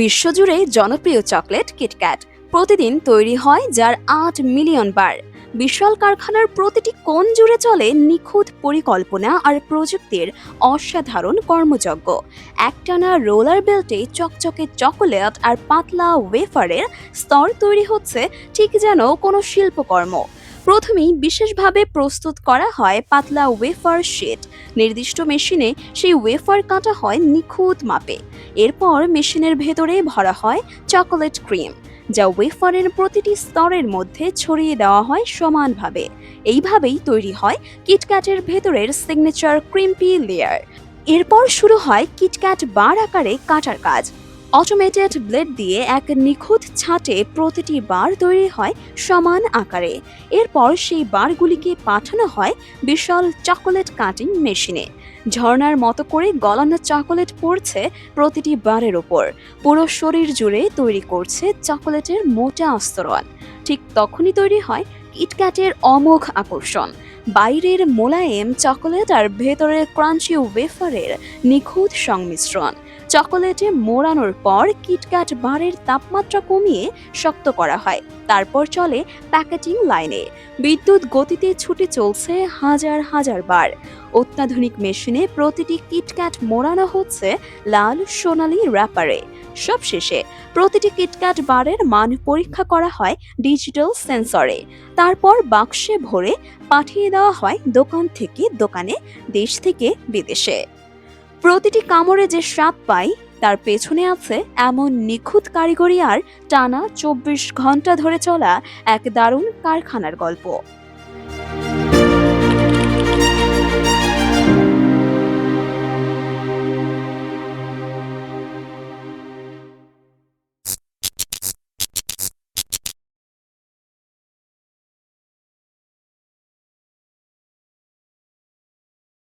বিশ্বজুড়ে জনপ্রিয় chocolate KitKat প্রতিদিন তৈরি হয় যার আট মিলিয়ন বার। বিশাল কারখানার প্রতিটি কোণ জুড়ে চলে নিখুঁত পরিকল্পনা আর প্রযুক্তির অসাধারণ কর্মযজ্ঞ। একটানা রোলার বেল্টে চকচকে চকোলেট আর পাতলা ওয়েফারের স্তর তৈরি হচ্ছে ঠিক যেন কোনো শিল্পকর্ম। প্রথমেই বিশেষভাবে প্রস্তুত করা হয় পাতলা ওয়েফার শিট নির্দিষ্ট মেশিনে সেই ওয়েফার কাটা হয় নিখুঁত মাপে। এরপর মেশিনের ভেতরে ভরা হয় চকোলেট ক্রিম, যা ওয়েফারের প্রতিটি স্তরের মধ্যে ছড়িয়ে দেওয়া হয় সমানভাবে। এইভাবেই তৈরি হয় কিটক্যাটের ভেতরের সিগনেচার ক্রিম্পি লেয়ার এরপর শুরু হয় কিটক্যাট বার আকারে কাটার কাজ। অটোমেটেড ব্লেড দিয়ে এক নিখুঁত ছাটে প্রতিটি বার তৈরি হয় সমান আকারে। এরপর সেই বারগুলিকে পাঠানো হয় বিশাল চকোলেট কাটিং মেশিনে ঝর্নার মতো করে গলানো চকোলেট পড়ছে প্রতিটি বারের ওপর। পুরো শরীর জুড়ে তৈরি করছে চকোলেটের মোটা আস্তরণ। ঠিক তখনই তৈরি হয় কিটক্যাটের অমোঘ আকর্ষণ। বাইরের মোলায়েম চকোলেট আর ভেতরের ক্রাঞ্চি ওয়েফারের নিখুঁত সংমিশ্রণ। চকোলেটে মোড়ানোর পর কিটক্যাট বারের তাপমাত্রা কমিয়ে শক্ত করা হয়। তারপর চলে প্যাকেটিং লাইনে। বিদ্যুৎ গতিতে ছুটে চলছে হাজার হাজার বার। অত্যাধুনিক মেশিনে প্রতিটি কিটক্যাট মোড়ানো হচ্ছে লাল সোনালি র্যাপারে সবশেষে প্রতিটি কিটক্যাট বারের মান পরীক্ষা করা হয় ডিজিটাল সেন্সরে তারপর বাক্সে ভরে পাঠিয়ে দেওয়া হয় দোকান থেকে দোকানে, দেশ থেকে বিদেশে। প্রতিটি কামড়ে যে স্বাদ পাই, তার পেছনে আছে এমন নিখুঁত কারিগরি আর টানা চব্বিশ ঘণ্টা ধরে চলা এক দারুণ কারখানার গল্প।